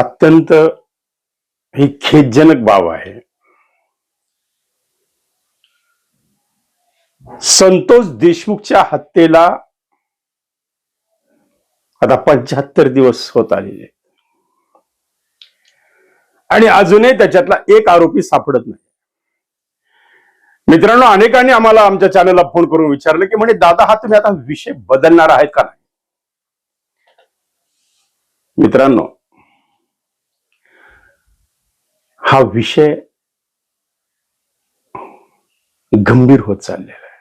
अत्यंत ही खेदजनक बाब आहे. संतोष देशमुखच्या हत्येला आता पंच्याहत्तर दिवस होत आलेले. आणि अजूनही त्याच्यातला एक आरोपी सापडत नाही. मित्रांनो अनेकांनी आम्हाला आमच्या चॅनलला फोन करून विचारलं की म्हणजे दादा हा तुम्ही आता विषय बदलणार आहेत का नाही? मित्रांनो हा विषय गंभीर होत चाललेला आहे.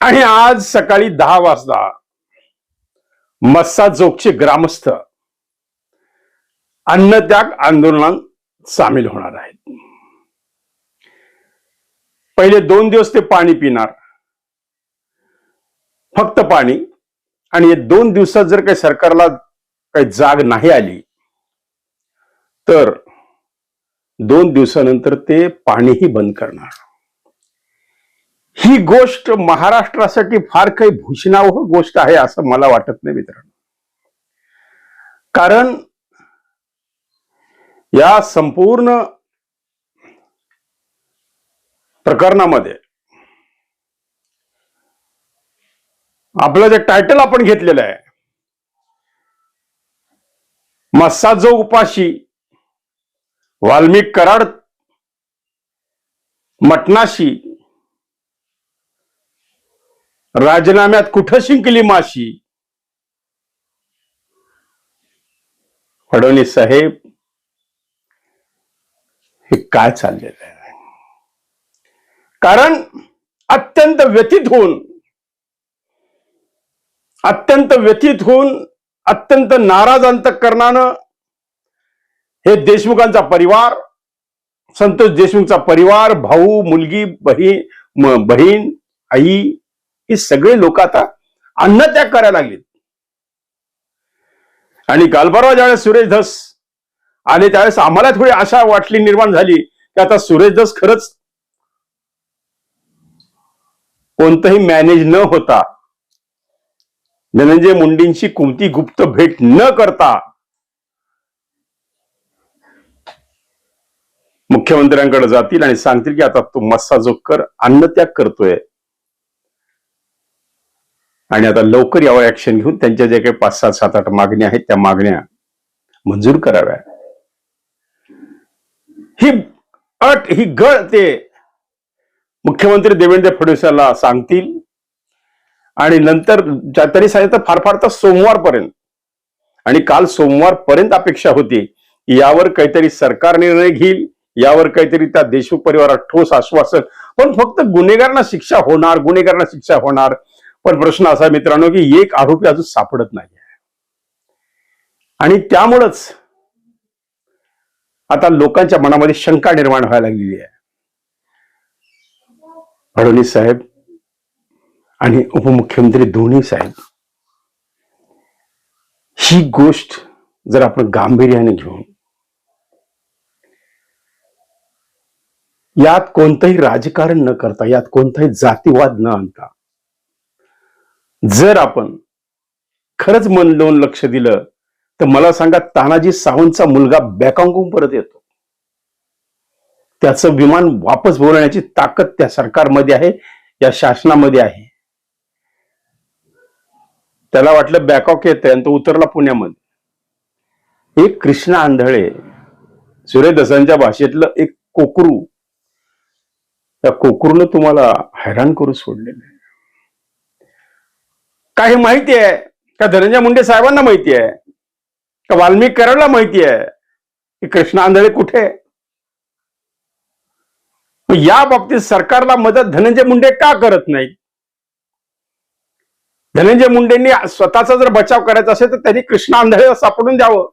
आणि आज सकाळी दहा वाजता मस्सा जोगचे ग्रामस्थ अन्नत्याग आंदोलनात सामील होणार आहेत. पहिले दोन दिवस ते पाणी पिणार फक्त पाणी आणि दोन दिवसात जर काही सरकारला काही जाग नाही आली तर दोन दिवसानंतर ते पाणीही बंद करणार. ही गोष्ट महाराष्ट्रासाठी फार काही भूषणावह गोष्ट आहे असं मला वाटत नाही मित्रांनो. कारण या संपूर्ण प्रकरणामध्ये आपलं जे टायटल आपण घेतलेलं आहे मस्साजो उपाशी वाल्मिक कराड मटणाशी. राजीनाम्यात कुठं शिंकली माशी? फडणवीस साहेब हे काय चाललेलं आहे? कारण अत्यंत व्यथित होऊन अत्यंत व्यथित होऊन अत्यंत नाराज अंतकरणानं हे देशमुखांचा परिवार संतोष देशमुखचा परिवार भाऊ मुलगी बहीण बहीण आई हे सगळे लोक आता अन्नत्याग करायला लागलेत. आणि काल परवा ज्यावेळेस सुरेश धस आले त्यावेळेस आम्हाला थोडी आशा वाटली निर्माण झाली की आता सुरेश धस खरंच कोणतंही मॅनेज न होता धनंजय मुंडेंची कोणती गुप्त भेट न करता मुख्यमंत्र्यांकडे जातील आणि सांगतील की आता तो मस्सा जो कर अन्नत्याग करतोय. आणि आता लवकर यावर ऍक्शन घेऊन त्यांच्या ज्या काही पाच सात सात आठ मागण्या आहेत त्या मागण्या मंजूर कराव्या. ही अट ही गळ ते मुख्यमंत्री देवेंद्र फडणवीसांना सांगतील. आणि नंतर त्यांनी सांगितलं फार फार तर सोमवारपर्यंत आणि काल सोमवारपर्यंत अपेक्षा होती यावर काहीतरी सरकार निर्णय घेईल. यावर काहीतरी त्या देशमुख परिवारात ठोस आश्वासन. पण फक्त गुन्हेगारांना शिक्षा होणार गुन्हेगारांना शिक्षा होणार. पण प्रश्न असा आहे मित्रांनो की एक आरोपी अजून सापडत नाही आणि त्यामुळंच आता लोकांच्या मनामध्ये शंका निर्माण व्हायला लागलेली आहे. फडणवीस साहेब आणि उपमुख्यमंत्री दोन्ही साहेब ही गोष्ट जर आपण गांभीर्याने घेऊन यात कोणतंही राजकारण न करता यात कोणताही जातीवाद न आणता. जर आपण खरंच मन लावून लक्ष दिलं तर मला सांगा तानाजी सावंतचा मुलगा बॅकॉंगून परत येतो. त्याचं विमान वापस बोलण्याची ताकद त्या सरकारमध्ये आहे या शासनामध्ये आहे. त्याला वाटलं बॅकॉक येत आणि तो उतरला पुण्यामध्ये. एक कृष्णा आंधळे सूर्यदसांच्या भाषेतलं एक कोकरू त्या कोकरूनं तुम्हाला हैराण करू सोडलेलं आहे काही माहिती आहे? का धनंजय मुंडे साहेबांना माहिती आहे? का वाल्मिक कराडला माहिती आहे? की कृष्णा आंधळे कुठे आहे? या बाबतीत सरकारला मदत धनंजय मुंडे का करत नाही धनंजय मुंडेंनी स्वतःचा जर बचाव करायचा असेल तर त्यांनी कृष्णा आंधळेला सापडून द्यावं.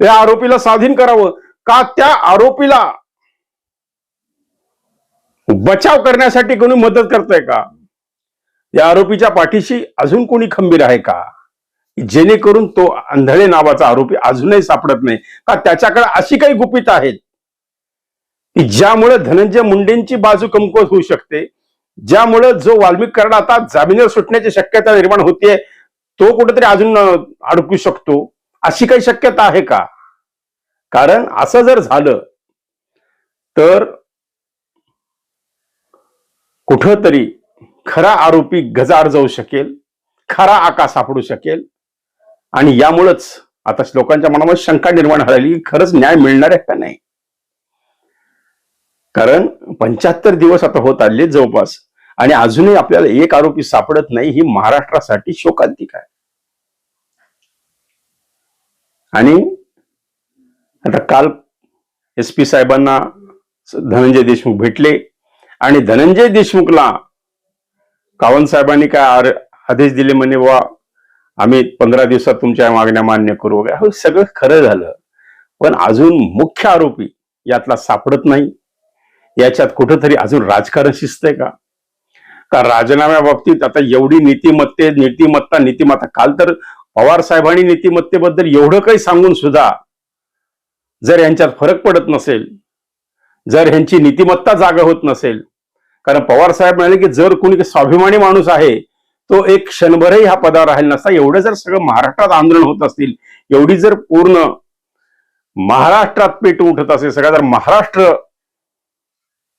त्या आरोपीला स्वाधीन करावं. का त्या आरोपीला बचाव करण्यासाठी कोणी मदत करतंय का? या आरोपीच्या पाठीशी अजून कोणी खंबीर आहे का? जेणेकरून तो आंधळे नावाचा आरोपी अजूनही सापडत नाही. का त्याच्याकडे अशी काही गुपित आहेत? की ज्यामुळे धनंजय मुंडेंची बाजू कमकुवत होऊ शकते ज्यामुळे जो वाल्मिक आता जामिनावर सुटण्याची शक्यता निर्माण होतीये तो कुठेतरी अजून अडकू शकतो. अशी काही शक्यता आहे का? कारण असं जर झालं तर कुठंतरी खरा आरोपी गजार जाऊ शकेल खरा आका सापडू शकेल. आणि यामुळंच आता लोकांच्या मनामध्ये शंका निर्माण झाली की खरंच न्याय मिळणार आहे का नाही? कारण पंच्याहत्तर दिवस आता होत आले जवळपास आणि अजूनही आपल्याला एक आरोपी सापडत नाही ही महाराष्ट्रासाठी शोकांतिक आहे. आणि आता काल एस पी साहेबांना धनंजय देशमुख भेटले. आणि धनंजय देशमुखला कावंत साहेबांनी काय आदेश दिले म्हणे वा आम्ही पंधरा दिवसात तुमच्या मागण्या मान्य करू वगैरे. हे सगळं खरं झालं. पण अजून मुख्य आरोपी यातला सापडत नाही. याच्यात कुठंतरी अजून राजकारण शिजतंय का? का राजीनाम्या बाबतीत आता एवढी नीतिमत्ते नीतिमत्ता नीतिमत्ता काल तर पवार साहेबांनी नीतिमत्तेबद्दल एवढं काही सांगून सुद्धा जर यांच्यात फरक पडत नसेल जर ह्यांची नीतिमत्ता जागा होत नसेल कारण पवार साहेब म्हणाले की जर कोणी स्वाभिमानी माणूस आहे तो एक क्षणभरही हा पदावर राहील नसता. एवढं जर सगळं महाराष्ट्रात आंदोलन होत असतील एवढी जर पूर्ण महाराष्ट्रात पेटून उठत असेल सगळं जर महाराष्ट्र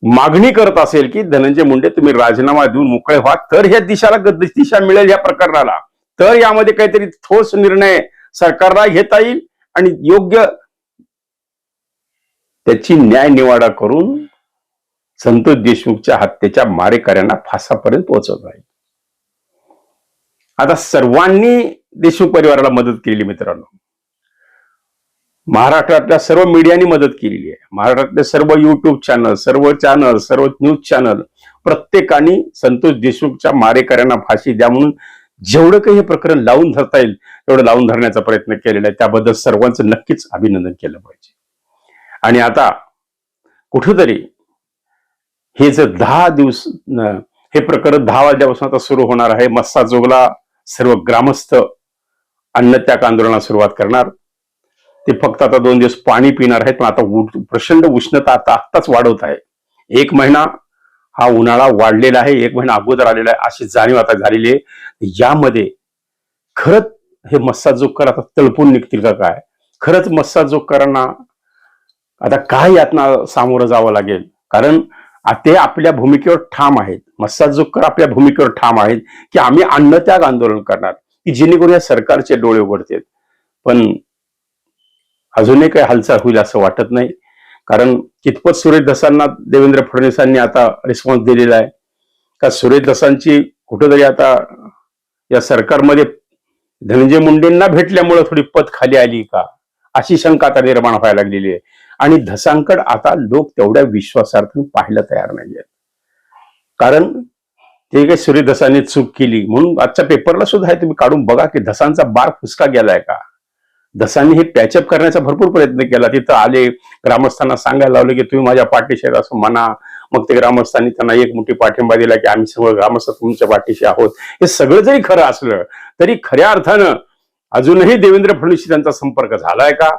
मागणी करत असेल की धनंजय मुंडे तुम्ही राजीनामा देऊन मोकळे व्हा तर ह्या दिशाला दिशा मिळेल या प्रकरणाला. तर यामध्ये काहीतरी ठोस निर्णय सरकारला घेता येईल आणि योग्य त्याची न्याय निवाडा करून संतोष देशमुखच्या हत्येच्या मारेकऱ्यांना फासापर्यंत पोहोचत आहे. आता सर्वांनी देशमुख परिवाराला मदत केलेली मित्रांनो. महाराष्ट्रातल्या सर्व मीडियानी मदत केलेली आहे. महाराष्ट्रातले सर्व युट्यूब चॅनल सर्व चॅनल सर्व न्यूज चॅनल प्रत्येकाने संतोष देशमुखच्या मारेकऱ्यांना फाशी द्या म्हणून जेवढं काही हे प्रकरण लावून धरता येईल तेवढं लावून धरण्याचा प्रयत्न केलेला आहे. त्याबद्दल सर्वांचं नक्कीच अभिनंदन केलं पाहिजे. आणि आता कुठंतरी हे जर दहा दिवस हे प्रकरण दहा वाजल्यापासून आता सुरू होणार आहे. मस्सा जोगला सर्व ग्रामस्थ अन्नत्याग आंदोलनाला सुरुवात करणार. ते फक्त आता दोन दिवस पाणी पिणार आहेत पण आता प्रचंड उष्णता आता आत्ताच वाढवत आहे. एक महिना हा उन्हाळा वाढलेला आहे एक महिना अगोदर आलेला आहे अशी जाणीव आता झालेली आहे. यामध्ये खरंच हे मस्साजोगकर आता तळपून निघतील का काय? खरंच मस्साजोगकरांना आता काय यातना सामोरं जावं लागेल? कारण ते आपल्या भूमिकेवर ठाम आहेत. मस्साजोगकर आपल्या भूमिकेवर ठाम आहेत की आम्ही अन्नत्याग आंदोलन करणार की जेणेकरून या सरकारचे डोळे उघडतील. पण अजूनही काही हालचाल होईल असं वाटत नाही. कारण कितपत सुरेश दसांना देवेंद्र फडणवीसांनी आता रिस्पॉन्स दिलेला आहे. का सुरेश दसांची कुठंतरी आता या सरकारमध्ये धनंजय मुंडेंना भेटल्यामुळे थोडी पत खाली आली का? अशी शंका आता निर्माण व्हायला लागलेली आहे. आणि धसांकड आता लोक तेवढ्या विश्वासार्थ पाहायला तयार नाहीयेत. कारण ते काही सूर्य धसांनी चूक केली म्हणून आजच्या पेपरला सुद्धा आहे तुम्ही काढून बघा की धसांचा बार फुसका गेलाय का? धसांनी हे पॅचअप करण्याचा भरपूर प्रयत्न केला. तिथं आले ग्रामस्थांना सांगायला लावले की तुम्ही माझ्या पाठीशी असं म्हणा. मग ते ग्रामस्थांनी त्यांना एक मोठी पाठिंबा दिला की आम्ही सगळं ग्रामस्थ तुमच्या पाठीशी आहोत. हे सगळं जरी खरं असलं तरी खऱ्या अर्थानं अजूनही देवेंद्र फडणवीस त्यांचा संपर्क झालाय का?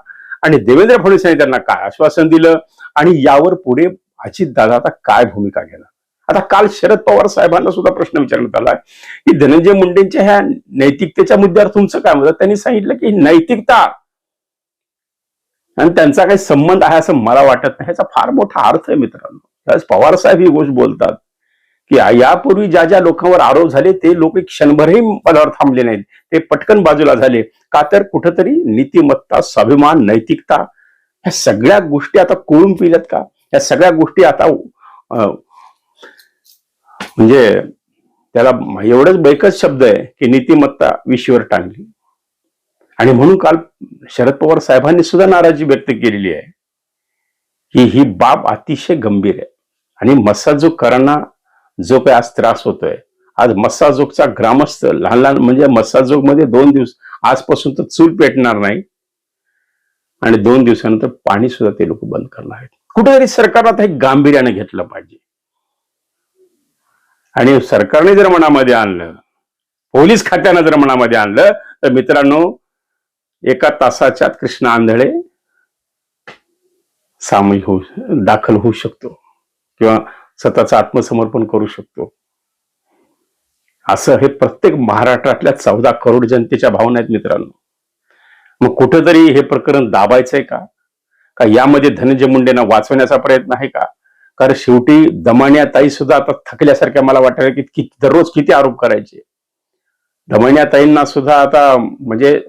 आणि देवेंद्र फडणवीस यांनी त्यांना काय आश्वासन दिलं? आणि यावर पुढे अजित दादा आता काय भूमिका घेणार? आता काल शरद पवार साहेबांना सुद्धा प्रश्न विचारण्यात आला की धनंजय मुंडेंच्या ह्या नैतिकतेच्या मुद्द्यावर तुमचं काय मत? त्यांनी सांगितलं की नैतिकता आणि त्यांचा काही संबंध आहे असं मला वाटत नाही. ह्याचा फार मोठा अर्थ आहे मित्रांनो. पवार साहेब ही गोष्ट बोलतात. की यापूर्वी ज्या ज्या लोकांवर आरोप झाले ते लोक एक क्षणभरही पदावर थांबले नाहीत. ते पटकन बाजूला झाले. का तर कुठंतरी नीतिमत्ता स्वाभिमान नैतिकता ह्या सगळ्या गोष्टी आता कोळून पिल्यात का? या सगळ्या गोष्टी आता म्हणजे त्याला एवढंच बैकच शब्द आहे की नीतिमत्ता विशीवर टांगली. आणि म्हणून काल शरद पवार साहेबांनी सुद्धा नाराजी व्यक्त केलेली आहे की ही बाब अतिशय गंभीर आहे. आणि मसाजोगकरांना जो काही आज त्रास होतोय. आज मस्साजोगचा ग्रामस्थ लहान लहान म्हणजे मस्साजोगमध्ये दोन दिवस आजपासून तर चूल पेटणार नाही. आणि दोन दिवसानंतर पाणी सुद्धा ते लोक बंद करणार आहेत. कुठेतरी सरकारला हे गांभीर्याने घेतलं पाहिजे. आणि सरकारने जर मनामध्ये आणलं पोलीस खात्यानं जर मनामध्ये आणलं तर मित्रांनो एका तासाच्या कृष्ण आंधळे सामील होऊ दाखल होऊ शकतो. किंवा स्वतःचं आत्मसमर्पण करू शकतो. असं हे प्रत्येक महाराष्ट्रातल्या चौदा करोड जनतेच्या भावना आहेत मित्रांनो. मग कुठंतरी हे प्रकरण दाबायचंय का? का यामध्ये धनंजय मुंडेंना वाचवण्याचा प्रयत्न आहे का? कारण शेवटी दमण्याताई सुद्धा आता थकल्यासारख्या मला वाटायला की किती दररोज किती आरोप करायचे? दमण्याताईंना सुद्धा आता म्हणजे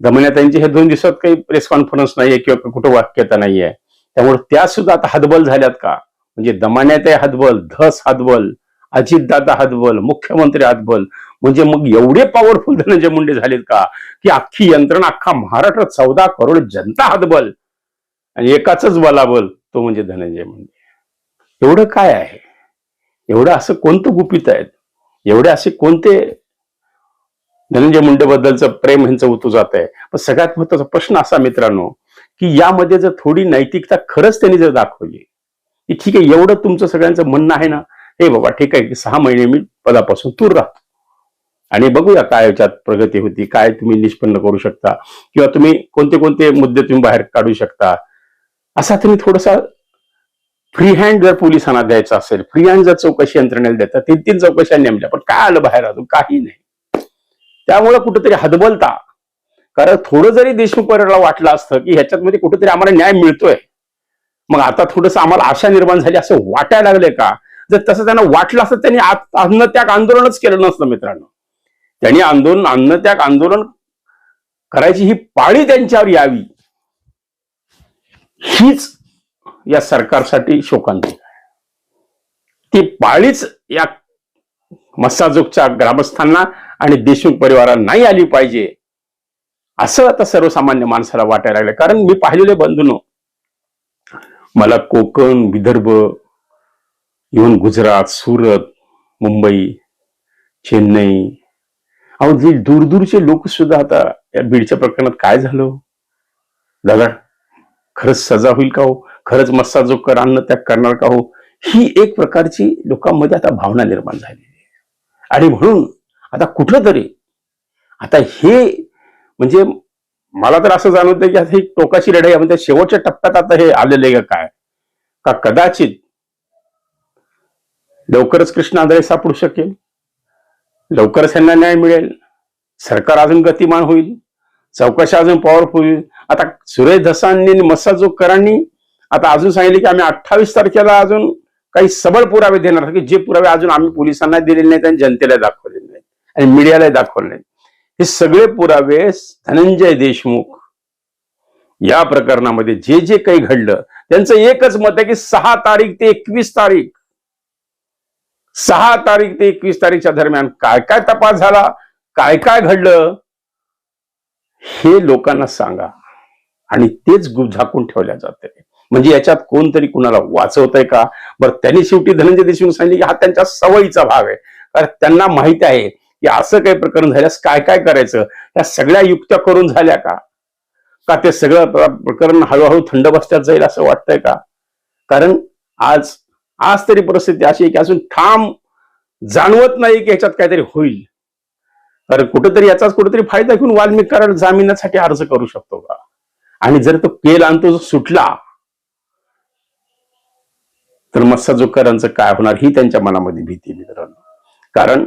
दमण्याताईंचे हे दोन दिवसात काही प्रेस कॉन्फरन्स नाहीये किंवा कुठं वाक्यता नाहीये. त्यामुळे त्या सुद्धा आता हतबल झाल्यात का? म्हणजे दमाण्यात हातबल धस हातबल अजितदादा हातबल मुख्यमंत्री हातबल म्हणजे मग एवढे पॉवरफुल धनंजय मुंडे झालेत का? की अख्खी यंत्रणा अख्खा महाराष्ट्र चौदा करोड जनता हातबल. आणि एकाच बलाबल तो म्हणजे धनंजय मुंडे. एवढं काय आहे? एवढं असं कोणतं गुपित आहेत? एवढे असे कोणते धनंजय मुंडे बद्दलचं प्रेम ह्यांचं उतू जात आहे? पण सगळ्यात महत्त्वाचा प्रश्न असा मित्रांनो की यामध्ये जर थोडी नैतिकता खरंच त्यांनी जर दाखवली की ठीक आहे एवढं तुमचं सगळ्यांचं म्हणणं आहे ना हे बाबा ठीक आहे की सहा महिने मी पदापासून दूर राहतो. आणि बघूया काय याच्यात प्रगती होती काय तुम्ही निष्पन्न करू शकता किंवा तुम्ही कोणते कोणते मुद्दे तुम्ही बाहेर काढू शकता. असा तुम्ही थोडासा फ्री हँड जर पोलिसांना द्यायचा असेल फ्री हँड जर चौकशी यंत्रणेला देतात तीन तीन चौकशा नेमल्या पण काय आलं बाहेर अजून? काही नाही. त्यामुळे कुठेतरी हदबलता कारण थोडं जरी देशमुख परिवाराला वाटलं असतं की ह्याच्यात मध्ये कुठेतरी आम्हाला न्याय मिळतोय. मग आता थोडंसं आम्हाला आशा निर्माण झाली असं वाटायला लागले का? जर तसं त्यांना वाटलं असं त्यांनी अन्नत्याग आंदोलनच केलं नसतं मित्रांनो. त्यांनी आंदोलन अन्नत्याग आंदोलन करायची ही पाळी त्यांच्यावर यावी. हीच या सरकारसाठी शोकांतिक आहे ती पाळीच या मस्साजोगच्या ग्रामस्थांना आणि देशमुख परिवाराला नाही आली पाहिजे. असं आता सर्वसामान्य माणसाला वाटायला लागलं कारण मी पाहिलेले बंधून मला कोकण विदर्भ इव्हन गुजरात सुरत मुंबई चेन्नई. अहो जे दूरदूरचे लोक सुद्धा आता या बीडच्या प्रकरणात काय झालं हो? दादा खरंच सजा होईल का हो? खरंच मस्साजोग अन्न त्याग करणार का हो? ही एक प्रकारची लोकांमध्ये आता भावना निर्माण झालेली आहे. आणि म्हणून आता कुठंतरी आता हे म्हणजे मला तर असं जाणवतं की आता ही टोकाची लढाई म्हणजे शेवटच्या टप्प्यात आता हे आलेले काय? का कदाचित लवकरच कृष्ण आंधळे सापडू शकेल लवकरच यांना न्याय मिळेल सरकार अजून गतिमान होईल चौकशा अजून पॉवरफुल होईल. आता सुरेश धसांनी आणि करांनी आता अजून सांगितले की आम्ही अठ्ठावीस तारखेला अजून काही सबळ पुरावे देणार की जे पुरावे अजून आम्ही पोलिसांना दिलेले नाहीत आणि जनतेला दाखवलेले नाहीत आणि मीडियाला दाखवले नाहीत. हे सगळे पुरावे धनंजय देशमुख या प्रकरणामध्ये जे जे काही घडलं त्यांचं एकच मत आहे की सहा तारीख ते एकवीस तारीख. सहा तारीख ते एकवीस तारीखच्या दरम्यान काय काय तपास झाला काय काय घडलं हे लोकांना सांगा. आणि तेच गुप झाकून ठेवल्या जाते. म्हणजे याच्यात कोणतरी कुणाला वाचवतंय का? बरं त्यांनी शेवटी धनंजय देशमुख सांगितले की हा त्यांच्या सवयीचा भाग आहे. कारण त्यांना माहिती आहे की असं काही प्रकरण झाल्यास काय काय करायचं? या सगळ्या युक्त्या करून झाल्या का? का ते सगळं प्रकरण हळूहळू थंड बसत्यात जाईल असं वाटतंय का? कारण आज आज तरी परिस्थिती अशी आहे की अजून ठाम जाणवत नाही की याच्यात काहीतरी होईल. कारण कुठेतरी याचाच कुठेतरी फायदा घेऊन वाल्मिक कराड जामिनासाठी अर्ज करू शकतो का? आणि जर तो केल आणि तो सुटला तर मत्स्यजोकरांचं काय होणार? ही त्यांच्या मनामध्ये भीती मित्रांनो. कारण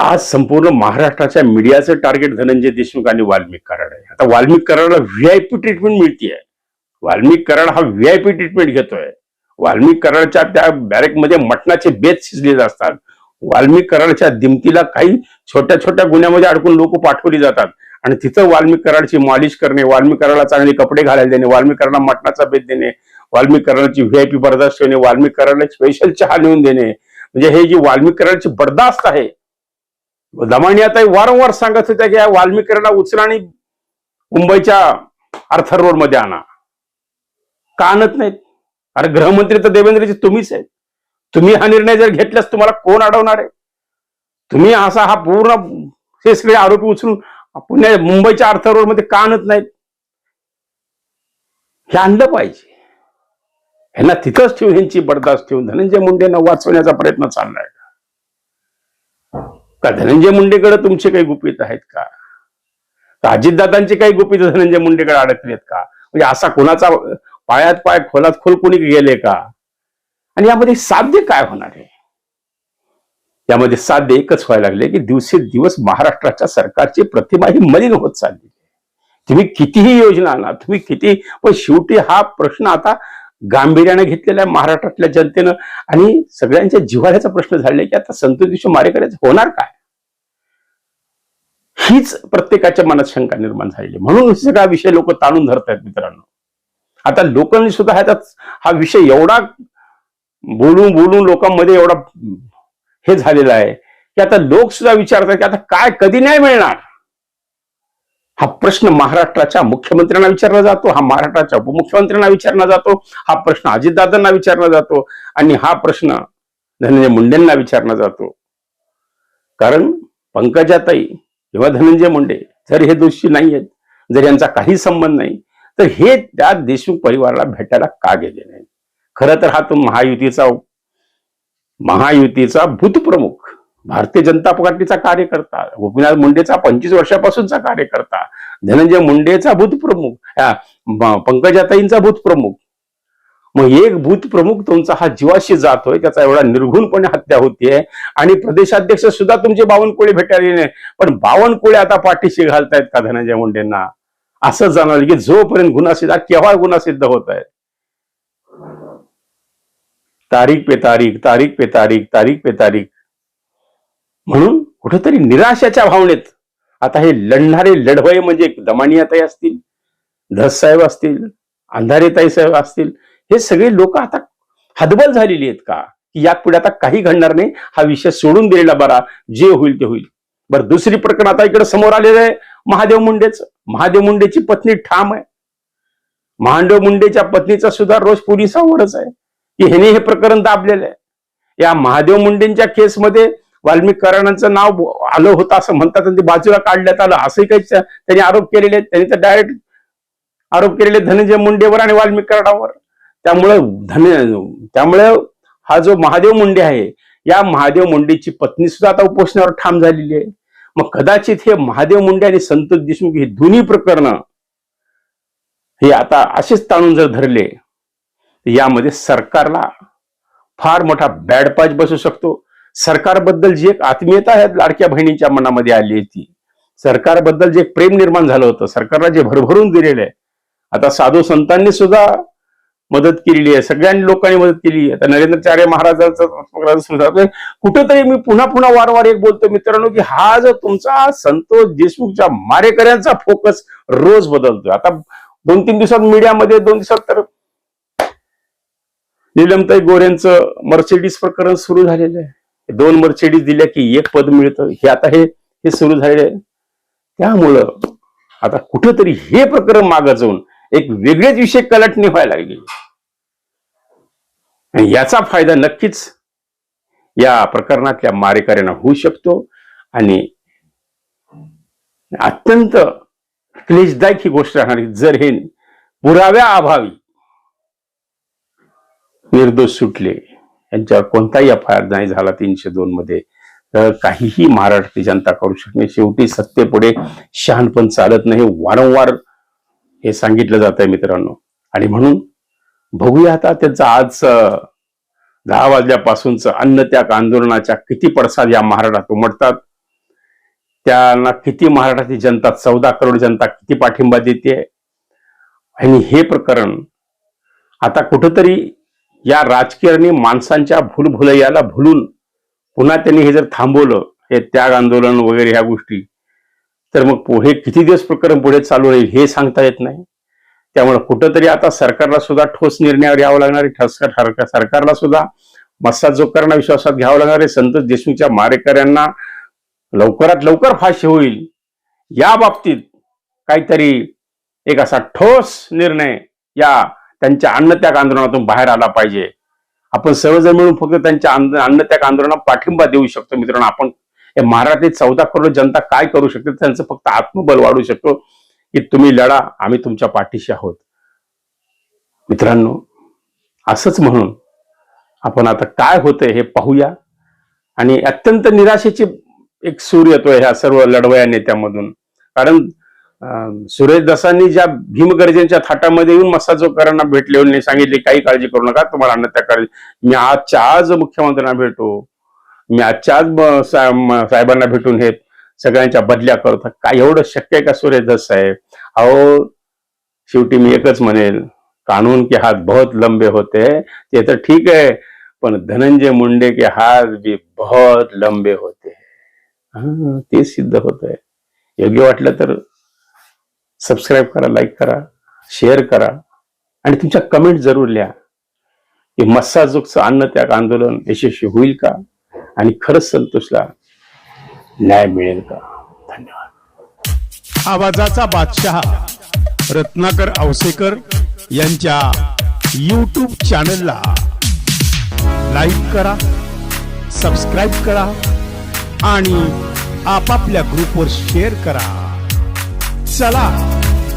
आज संपूर्ण महाराष्ट्राच्या मीडियाचं टार्गेट धनंजय देशमुख आणि वाल्मिक कराड आहे. आता वाल्मिक कराडला व्हीआयपी ट्रीटमेंट मिळतीये. वाल्मिक कराड हा व्हीआयपी ट्रीटमेंट घेतोय. वाल्मिक कराडच्या त्या बॅरेकमध्ये मटणाचे बेत शिजलेले असतात. वाल्मिक कराडच्या दिमतीला काही छोट्या छोट्या गुन्ह्यामध्ये अडकून लोक पाठवली जातात. आणि तिथं वाल्मिक कराडची मालिश करणे वाल्मिक कराडला चांगले कपडे घालायला देणे वाल्मिक कराडला मटणाचा बेत देणे वाल्मिक कराडची व्हीआयपी बर्दाश्त ठेवणे वाल्मिक कराडला स्पेशल चहा नेऊन देणे. म्हणजे हे जी वाल्मिक कराडची बर्दास्त आहे दमानी आता वारंवार सांगत होत्या की या वाल्मिक उचला आणि मुंबईच्या आर्थर रोडमध्ये आणा. का आणत नाहीत. अरे गृहमंत्री तर देवेंद्रजी तुम्हीच आहेत. तुम्ही हा निर्णय जर घेतल्यास तुम्हाला कोण अडवणार आहे? तुम्ही असा हा पूर्ण हे सगळे आरोपी उचलून पुण्या मुंबईच्या आर्थर रोडमध्ये का आणत नाहीत. हे आणलं पाहिजे. ह्यांना तिथंच ठेवून ह्यांची बरदास्त ठेवून धनंजय मुंडेंना वाचवण्याचा प्रयत्न चाललाय. का धनंजय मुंडेकडे तुमचे काही गुपित आहेत का? अजितदादांचे काही गुपित धनंजय मुंडेकडे अडकलेत का? म्हणजे असा कोणाचा पायात पाय खोलात खोल कोणी गेले का? आणि यामध्ये साध्य काय होणार आहे? यामध्ये साध्य एकच व्हायला लागले की दिवसेदिवस महाराष्ट्राच्या सरकारची प्रतिमा ही मलिन होत चालली आहे. तुम्ही कितीही योजना आणा तुम्ही किती पण शेवटी हा प्रश्न आता गांभीर्याने घेतलेला आहे महाराष्ट्रातल्या जनतेनं आणि सगळ्यांच्या जिव्हाळ्याचा प्रश्न झालेला आहे की आता संतोष मारेकर होणार काय? हीच प्रत्येकाच्या मनात शंका निर्माण झालेली आहे. म्हणून सगळा विषय लोक ताणून धरत आहेत मित्रांनो. आता लोकांनी सुद्धा ह्याच्यात हा विषय एवढा बोलून बोलून लोकांमध्ये एवढा हे झालेला आहे की आता लोक सुद्धा विचारतात की आता काय कधी नाही मिळणार? हा प्रश्न महाराष्ट्राच्या मुख्यमंत्र्यांना विचारला जातो हा महाराष्ट्राच्या उपमुख्यमंत्र्यांना विचारला जातो हा प्रश्न अजितदादांना विचारला जातो आणि हा प्रश्न धनंजय मुंडेंना विचारला जातो. कारण पंकजाताई किंवा धनंजय मुंडे जर हे दोषी नाही आहेत जर यांचा काही संबंध नाही तर हे त्या देशमुख परिवाराला भेटायला का गेले नाही खरं तर हा तो महायुतीचा महायुतीचा भूतप्रमुख भारतीय जनता पार्टीचा कार्यकर्ता गोपीनाथ मुंडेचा पंचवीस वर्षापासूनचा कार्यकर्ता धनंजय मुंडेचा भूतप्रमुख प्रमुख पंकजाताईंचा पंकजाताईंचा भूतप्रमुख मग एक भूतप्रमुख तुमचा हा जीवाशी जातोय त्याचा एवढा निर्घुणपणे हत्या होतीये. आणि प्रदेशाध्यक्ष सुद्धा तुमचे बावनकुळे भेटायला नाही पण बावनकुळे आता पाठीशी घालतायत का धनंजय मुंडेंना? असं जाणवलं की जोपर्यंत गुन्हा सिद्ध केव्हा गुन्हा सिद्ध होत आहे तारीख पे तारीख तारीख पे तारीख तारीख पे तारीख. म्हणून कुठेतरी निराशाच्या भावनेत आता हे लढणारे लढवय म्हणजे दमानियाताई असतील धस साहेब असतील अंधारेताई साहेब असतील हे सगळे लोक आता हदबल झालेली आहेत का? की या पुढे आता काही घडणार नाही हा विषय सोडून दिलेला बरा जे होईल ते होईल. बरं दुसरी प्रकरण आता इकडे समोर आलेलं आहे महादेव मुंडेच. महादेव मुंडेची पत्नी ठाम आहे. महादेव मुंडेच्या पत्नीचा सुद्धा रोज पोलिसांवरच आहे. की ह्याने हे प्रकरण दाबलेलं आहे. या महादेव मुंडेंच्या केसमध्ये वाल्मिकराणांचं नाव आलं होतं असं म्हणतात आणि ते बाजूला काढण्यात आलं. असंही काही त्यांनी आरोप केलेले आहेत. त्यांनी तर डायरेक्ट आरोप केलेले धनंजय मुंडेवर आणि वाल्मिक कराडावर त्यामुळे धन त्यामुळे हा जो महादेव मुंडे आहे या महादेव मुंडेची पत्नी सुद्धा आता उपोषणावर ठाम झालेली आहे. मग कदाचित हे महादेव मुंडे आणि संतोष देशमुख हे दोन्ही प्रकरण हे आता असेच ताणून जर धरले यामध्ये सरकारला फार मोठा बॅडपाच बसू शकतो. सरकारबद्दल जी एक आत्मीयता आहे लाडक्या बहिणीच्या मनामध्ये आली होती. ती सरकारबद्दल जे एक प्रेम निर्माण झालं होतं सरकारला जे भरभरून दिलेलं आहे. आता साधू संतांनी सुद्धा मदत केलेली आहे सगळ्यांनी लोकांनी मदत केली आहे. आता नरेंद्रचार्य महाराजांचा सुद्धा कुठंतरी मी पुन्हा पुन्हा वारंवार एक बोलतो मित्रांनो की हा जो तुमचा संतोष देशमुखच्या मारेकऱ्यांचा फोकस रोज बदलतोय. आता दोन तीन दिवसात मीडियामध्ये दोन दिवसात तर निलमताई गोऱ्यांचं मर्सिडीज प्रकरण सुरू झालेलं आहे. दोन मर्सिडीज दिल्या की एक पद मिळतं. हे आता हे हे सुरू झालेलं आहे. त्यामुळं आता कुठेतरी हे प्रकरण मागं जाऊन एक वेगळेच विषय कलटणी व्हायला लागली. याचा फायदा नक्कीच या प्रकरणातल्या मारेकऱ्यांना होऊ शकतो. आणि अत्यंत क्लेशदायक ही गोष्ट राहणार जर हे पुराव्या अभावी निर्दोष सुटले यांच्यावर कोणताही एफ आय आर नाही झाला तीनशे दोन मध्ये. तर काहीही महाराष्ट्राची जनता करू शकणे शेवटी सत्तेपुढे शहाणपण चालत नाही. वारंवार हे सांगितलं जात आहे मित्रांनो. आणि म्हणून बघूया आता त्याचा आज दहा वाजल्यापासूनच अन्न त्याग आंदोलनाच्या किती पडसाद या महाराष्ट्रात उमटतात. त्यांना किती महाराष्ट्राची जनता चौदा करोड जनता किती पाठिंबा देते आणि हे प्रकरण आता कुठंतरी या राजकीयांनी माणसांच्या भूलभुलैयाला भुलून पुन्हा त्यांनी हे जर थांबवलं हे त्याग आंदोलन वगैरे ह्या गोष्टी तर मग पुढे किती दिवस प्रकरण पुढे चालू राहील हे सांगता येत नाही. त्यामुळे कुठंतरी आता सरकारला सुद्धा ठोस निर्णयावर यावं लागणार आहे. ठस ठरका सरकारला सुद्धा मस्सा जोकरांना विश्वासात घ्यावं लागणार आहे. संतोष देशमुखच्या मारेकऱ्यांना लवकरात लवकर फाशी होईल. या बाबतीत काहीतरी एक असा ठोस निर्णय या त्यांच्या अन्नत्याग आंदोलनातून बाहेर आला पाहिजे. आपण सर्वजण मिळून फक्त त्यांच्या अन्नत्याग आंदोलनाला पाठिंबा देऊ शकतो मित्रांनो. आपण या महाराष्ट्रातील चौदा करोड जनता काय करू शकते त्यांचं फक्त आत्मबल वाढू शकतो. की तुम्ही लढा आम्ही तुमच्या पाठीशी आहोत. मित्रांनो असंच म्हणून आपण आता काय होतंय हे पाहूया. आणि अत्यंत निराशेची एक सूर येतोय ह्या सर्व लढवया नेत्यामधून. कारण सुरेश दसांनी ज्या भीमगर्जेंच्या थाटामध्ये येऊन मसाजोकरांना भेटले आणि सांगितले काही काळजी करू नका तुम्हाला अन्न त्या काळजी मी आजच्या आज मुख्यमंत्र्यांना भेटू मी आजच्या आज साहेबांना भेटून हे सगळ्यांच्या बदल्या करतो. काय एवढं शक्य आहे का सुरेश दस साहेब? अहो शेवटी मी एकच म्हणेल कानून के हात बहुत लंबे होते ते तर ठीक आहे पण धनंजय मुंडे के हात भी बहुत लंबे होते हा, ते सिद्ध होत आहे योग्य वाटलं तर सबस्क्राईब करा लाईक करा शेअर करा. आणि तुमच्या कमेंट जरूर लिहा. की मस्साजोगचं अन्नत्याग आंदोलन यशस्वी होईल का? आणि खरंच संतोषला न्याय मिळेल का? धन्यवाद. आवाजाचा बादशहा रत्नाकर आवसेकर यांच्या यूट्यूब चॅनलला लाईक करा सबस्क्राईब करा आणि आपापल्या ग्रुपवर शेअर करा. चला.